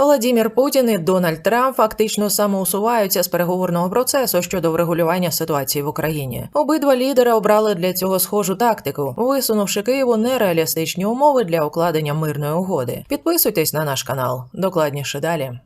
Владімір Путін і Дональд Трамп фактично самоусуваються з переговорного процесу щодо врегулювання ситуації в Україні. Обидва лідери обрали для цього схожу тактику, висунувши Києву нереалістичні умови для укладення мирної угоди. Підписуйтесь на наш канал. Докладніше далі.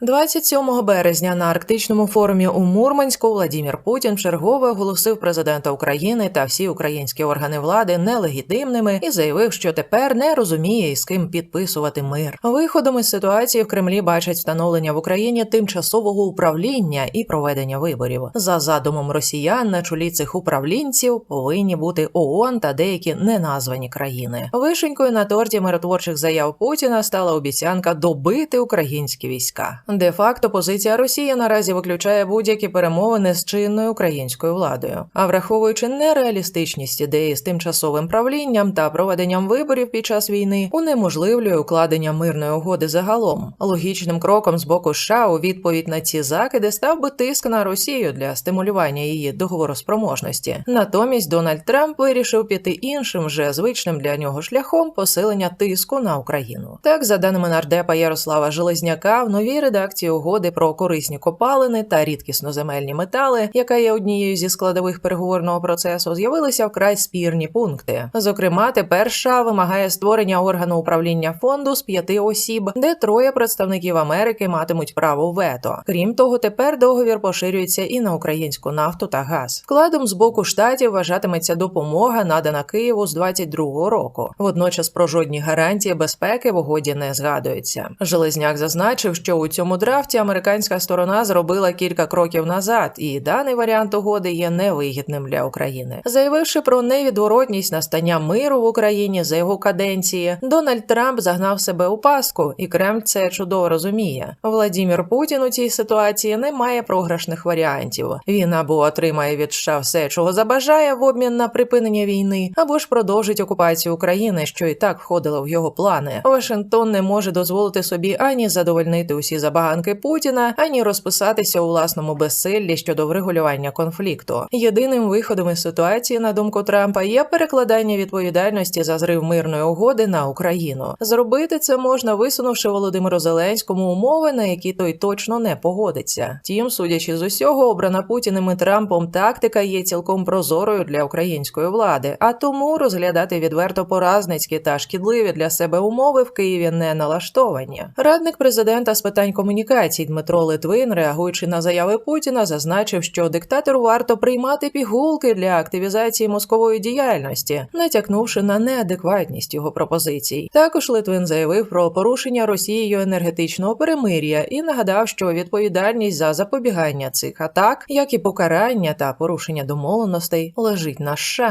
27 березня на арктичному форумі у Мурманську Владімір Путін вчергове оголосив президента України та всі українські органи влади нелегітимними і заявив, що тепер не розуміє із ким підписувати мир. Виходом із ситуації в Кремлі бачать встановлення в Україні тимчасового управління і проведення виборів. За задумом росіян на чолі цих управлінців повинні бути ООН та деякі неназвані країни. Вишенькою на торті миротворчих заяв Путіна стала обіцянка добити українські війська. Де факто позиція Росії наразі виключає будь-які перемовини з чинною українською владою. А враховуючи нереалістичність ідеї з тимчасовим правлінням та проведенням виборів під час війни, унеможливлює укладення мирної угоди загалом. Логічним кроком з боку США у відповідь на ці закиди став би тиск на Росію для стимулювання її договороспроможності. Натомість Дональд Трамп вирішив піти іншим, вже звичним для нього шляхом посилення тиску на Україну. Так, за даними нардепа Ярослава Железняка, в новій редакції угоди про корисні копалини та рідкісноземельні метали, яка є однією зі складових переговорного процесу, з'явилися вкрай спірні пункти. Зокрема, тепер США вимагає створення органу управління фонду з п'яти осіб, де троє представників Америки матимуть право вето. Крім того, тепер договір поширюється і на українську нафту та газ. Вкладом з боку штатів вважатиметься допомога, надана Києву з 22-го року. Водночас про жодні гарантії безпеки в угоді не згадується. Железняк зазначив, що у цьому драфті американська сторона зробила кілька кроків назад, і даний варіант угоди є невигідним для України. Заявивши про невідворотність настання миру в Україні за його каденції, Дональд Трамп загнав себе у паску, і Кремль це чудово розуміє. Владімір Путін у цій ситуації не має програшних варіантів. Він або отримає від США все, чого забажає в обмін на припинення війни, або ж продовжить окупацію України, що і так входило в його плани. Вашингтон не може дозволити собі ані задовольнити усі забаганки Путіна, ані розписатися у власному безсиллі щодо врегулювання конфлікту. Єдиним виходом із ситуації, на думку Трампа, є перекладання відповідальності за зрив мирної угоди на Україну. Зробити це можна, висунувши Володимиру Зеленському умови, на які той точно не погодиться. Тім, судячи з усього, обрана Путіним і Трампом тактика є цілком прозорою для української влади, а тому розглядати відверто поразницькі та шкідливі для себе умови в Києві не налаштовані. Радник президента з питань комунікацій Дмитро Литвин, реагуючи на заяви Путіна, зазначив, що диктатору варто приймати пігулки для активізації мозкової діяльності, натякнувши на неадекватність його пропозицій. Також Литвин заявив про порушення Росією енергетичного перемир'я і нагадав, що відповідальність за запобігання цих атак, як і покарання та порушення домовленостей, лежить на США.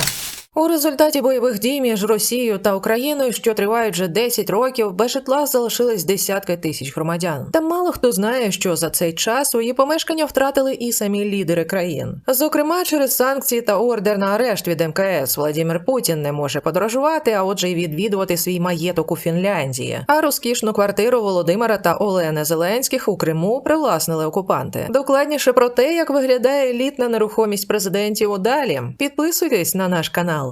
У результаті бойових дій між Росією та Україною, що тривають вже 10 років, без житла залишились десятки тисяч громадян. Та мало хто знає, що за цей час свої помешкання втратили і самі лідери країн. Зокрема, через санкції та ордер на арешт від МКС Владимир Путін не може подорожувати, а отже, й відвідувати свій маєток у Фінляндії. А розкішну квартиру Володимира та Олени Зеленських у Криму привласнили окупанти. Докладніше про те, як виглядає елітна нерухомість президентів. Далі підписуйтесь на наш канал.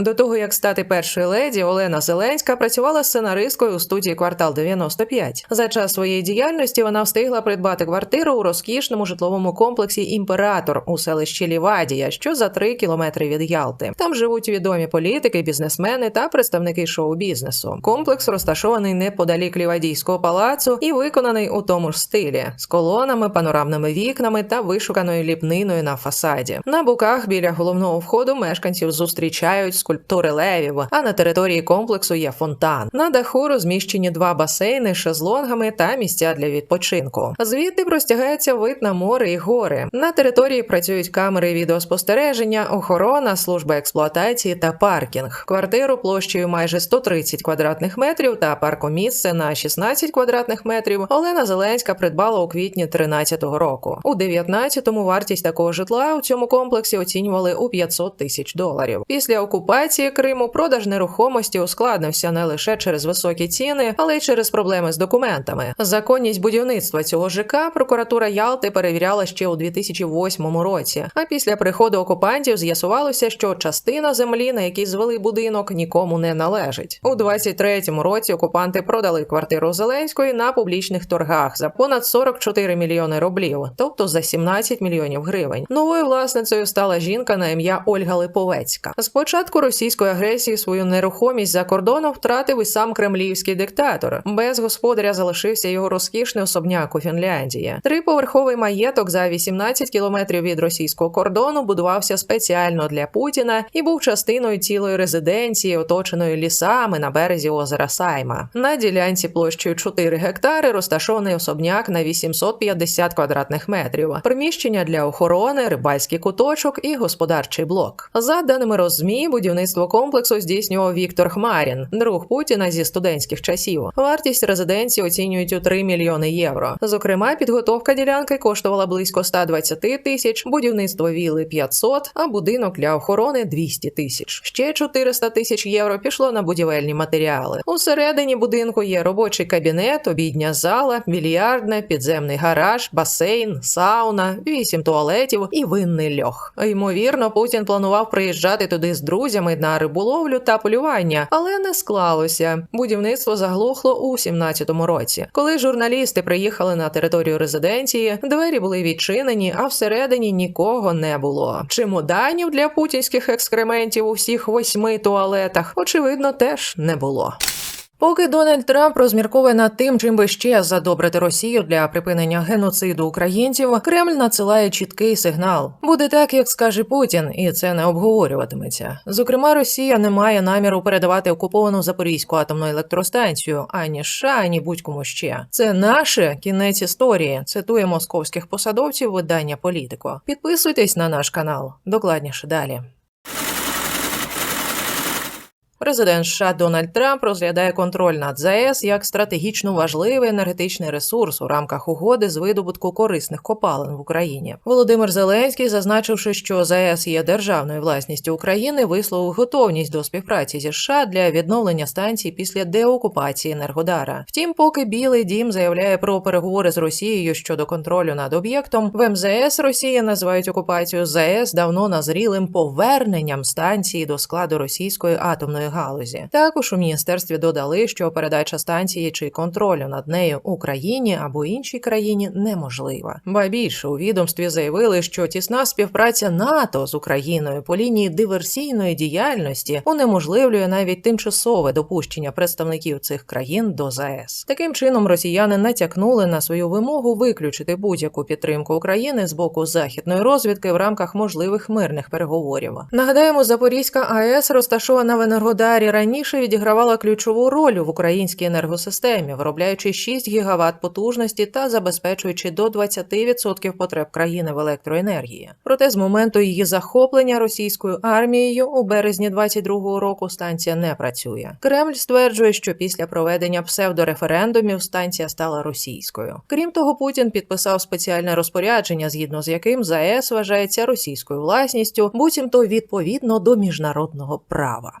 До того як стати першою леді, Олена Зеленська працювала сценаристкою у студії Квартал 95. За час своєї діяльності вона встигла придбати квартиру у розкішному житловому комплексі Імператор у селищі Лівадія, що за три кілометри від Ялти. Там живуть відомі політики, бізнесмени та представники шоу-бізнесу. Комплекс розташований неподалік Лівадійського палацу і виконаний у тому ж стилі з колонами, панорамними вікнами та вишуканою ліпниною на фасаді. На боках біля головного входу мешканців зустрічають скульптури левів, а на території комплексу є фонтан. На даху розміщені два басейни з шезлонгами та місця для відпочинку. Звідти простягається вид на море і гори. На території працюють камери відеоспостереження, охорона, служба експлуатації та паркінг. Квартиру площею майже 130 квадратних метрів та паркомісце на 16 квадратних метрів Олена Зеленська придбала у квітні 13-го року. У 19-му вартість такого житла у цьому комплексі оцінювали у 500 тисяч доларів. Після окупації окупації Криму продаж нерухомості ускладнився не лише через високі ціни, але й через проблеми з документами. Законність будівництва цього ЖК прокуратура Ялти перевіряла ще у 2008 році. А після приходу окупантів з'ясувалося, що частина землі, на якій звели будинок, нікому не належить. У 23-му році окупанти продали квартиру Зеленської на публічних торгах за понад 44 мільйони рублів, тобто за 17 мільйонів гривень. Новою власницею стала жінка на ім'я Ольга Липовецька. З початку російської агресії свою нерухомість за кордоном втратив і сам кремлівський диктатор. Без господаря залишився його розкішний особняк у Фінляндії. Триповерховий маєток за 18 кілометрів від російського кордону будувався спеціально для Путіна і був частиною цілої резиденції, оточеної лісами на березі озера Сайма. На ділянці площею 4 гектари розташований особняк на 850 квадратних метрів, приміщення для охорони, рибальський куточок і господарчий блок. За даними Розмі, будівництво комплексу здійснював Віктор Хмарін, друг Путіна зі студентських часів. Вартість резиденції оцінюють у 3 мільйони євро. Зокрема, підготовка ділянки коштувала близько 120 тисяч, будівництво віли 500, а будинок для охорони 200 тисяч. Ще 400 тисяч євро пішло на будівельні матеріали. Усередині будинку є робочий кабінет, обідня зала, більярдне, підземний гараж, басейн, сауна, вісім туалетів і винний льох. Ймовірно, Путін планував приїжджати туди з друзями на риболовлю та полювання, але не склалося. Будівництво заглухло у 17-му році. Коли журналісти приїхали на територію резиденції, двері були відчинені, а всередині нікого не було. Чемоданів для путінських екскрементів у всіх восьми туалетах, очевидно, теж не було. Поки Дональд Трамп розмірковує над тим, чим би ще задобрити Росію для припинення геноциду українців, Кремль надсилає чіткий сигнал: буде так, як скаже Путін, і це не обговорюватиметься. Зокрема, Росія не має наміру передавати окуповану Запорізьку атомну електростанцію ані США, ані будь-кому ще. Це наше кінець історії. Цитує московських посадовців видання Політико. Підписуйтесь на наш канал. Докладніше далі. Президент США Дональд Трамп розглядає контроль над ЗАЕС як стратегічно важливий енергетичний ресурс у рамках угоди з видобутку корисних копалин в Україні. Володимир Зеленський, зазначивши, що ЗАЕС є державною власністю України, висловив готовність до співпраці зі США для відновлення станції після деокупації Енергодара. Втім, поки Білий Дім заявляє про переговори з Росією щодо контролю над об'єктом, в МЗС Росії називають окупацію ЗАЕС давно назрілим поверненням станції до складу російської атомної галузі. Також у міністерстві додали, що передача станції чи контролю над нею Україні або іншій країні неможлива. Ба більше у відомстві заявили, що тісна співпраця НАТО з Україною по лінії диверсійної діяльності унеможливлює навіть тимчасове допущення представників цих країн до ЗАЕС. Таким чином, росіяни натякнули на свою вимогу виключити будь-яку підтримку України з боку західної розвідки в рамках можливих мирних переговорів. Нагадаємо, Запорізька АЕС розташована в Енергодарі раніше відігравала ключову роль в українській енергосистемі, виробляючи 6 гігават потужності та забезпечуючи до 20% потреб країни в електроенергії. Проте з моменту її захоплення російською армією у березні 22-го року станція не працює. Кремль стверджує, що після проведення псевдореферендумів станція стала російською. Крім того, Путін підписав спеціальне розпорядження, згідно з яким ЗАЕС вважається російською власністю, буцімто відповідно до міжнародного права.